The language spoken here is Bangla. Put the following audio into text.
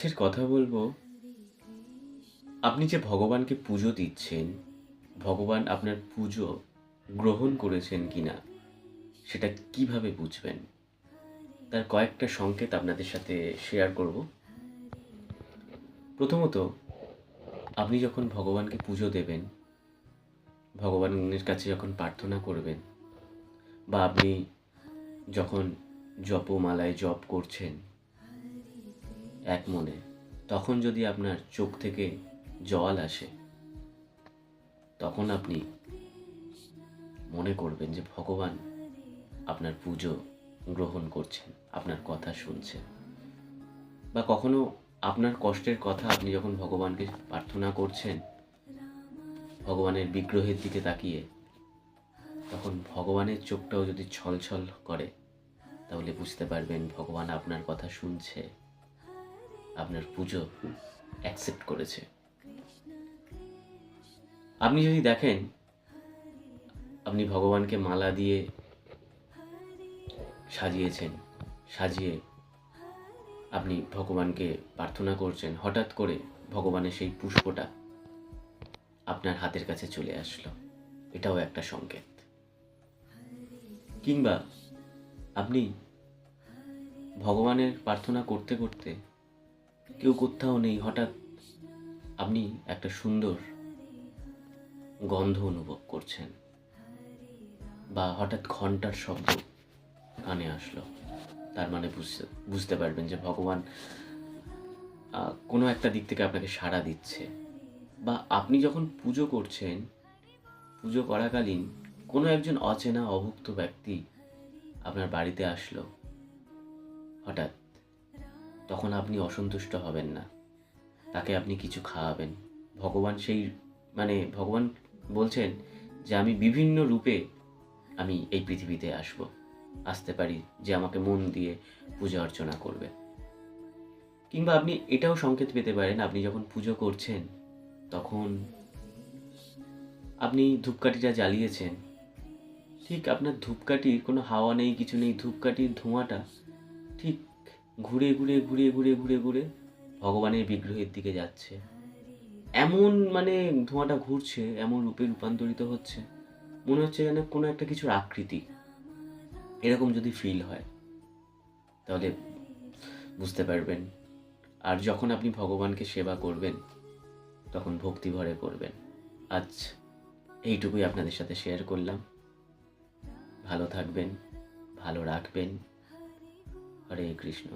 আজকের কথা বলব? আপনি যে ভগবানকে পুজো দিচ্ছেন, ভগবান আপনার পুজো গ্রহণ করেছেন কিনা, সেটা কীভাবে বুঝবেন? তার কয়েকটা সংকেত আপনাদের সাথে শেয়ার করব। প্রথমত, আপনি যখন ভগবানকে পুজো দেবেন, ভগবানের কাছে যখন প্রার্থনা করবেন, বা আপনি যখন জপমালায় জপ করছেন এক মনে, তখন যদি আপনার চোখ থেকে জল আসে, তখন আপনি মনে করবেন যে ভগবান আপনার পুজো গ্রহণ করছেন, আপনার কথা শুনছেন। বা কখনো আপনার কষ্টের কথা আপনি যখন ভগবানকে প্রার্থনা করছেন, ভগবানের বিগ্রহের দিকে তাকিয়ে, তখন ভগবানের চোখটাও যদি ছলছল করে, তাহলে বুঝতে পারবেন ভগবান আপনার কথা শুনছে। আপনার পুজো অ্যাকসেপ্ট করেছে। আপনি যদি দেখেন, আপনি ভগবানকে মালা দিয়ে সাজিয়েছেন, সাজিয়ে আপনি ভগবানকে প্রার্থনা করছেন, হঠাৎ করে ভগবানের সেই পুষ্পটা আপনার হাতের কাছে চলে আসলো। এটাও একটা সংকেত। কিংবা আপনি ভগবানের প্রার্থনা করতে করতে কেউ কোথাও নেই। হঠাৎ আপনি একটা সুন্দর গন্ধ অনুভব করছেন বা হঠাৎ ঘণ্টার শব্দ কানে আসলো। তার মানে বুঝতে বুঝতে পারবেন যে ভগবান কোনো একটা দিক থেকে আপনাকে সাড়া দিচ্ছে বা আপনি যখন পুজো করছেন, পুজো করাকালীন কোনো একজন অচেনা, অভুক্ত ব্যক্তি আপনার বাড়িতে আসলো। হঠাৎ তখন আপনি অসন্তুষ্ট হবেন না। তাকে আপনি কিছু খাওয়াবেন। ভগবান সেই মানে ভগবান বলছেন যে আমি বিভিন্ন রূপে আমি এই পৃথিবীতে আসব। আসতে পারি যে আমাকে মন দিয়ে পূজা অর্চনা করবে। কিংবা আপনি এটাও সংকেত পেতে পারেন, আপনি যখন পুজো করছেন, তখন আপনি ধূপকাঠিটা জ্বালিয়েছেন, ঠিক আপনার ধূপকাঠির কোনো হাওয়া নেই, কিছু নেই, ধূপকাঠির ধোঁয়াটা ঠিক ঘুরে ঘুরে ঘুরে ঘুরে ঘুরে ঘুরে ভগবানের বিগ্রহের দিকে যাচ্ছে। এমন মানে ধোঁয়াটা ঘুরছে, এমন রূপে রূপান্তরিত হচ্ছে। মনে হচ্ছে যেন কোনো একটা কিছুর আকৃতি। এরকম যদি ফিল হয়, তাহলে বুঝতে পারবেন। আর যখন আপনি ভগবানকে সেবা করবেন, তখন ভক্তি ভরে করবেন আজ এইটুকুই আপনাদের সাথে শেয়ার করলাম। ভালো থাকবেন, ভালো রাখবেন। हरे कृष्ण।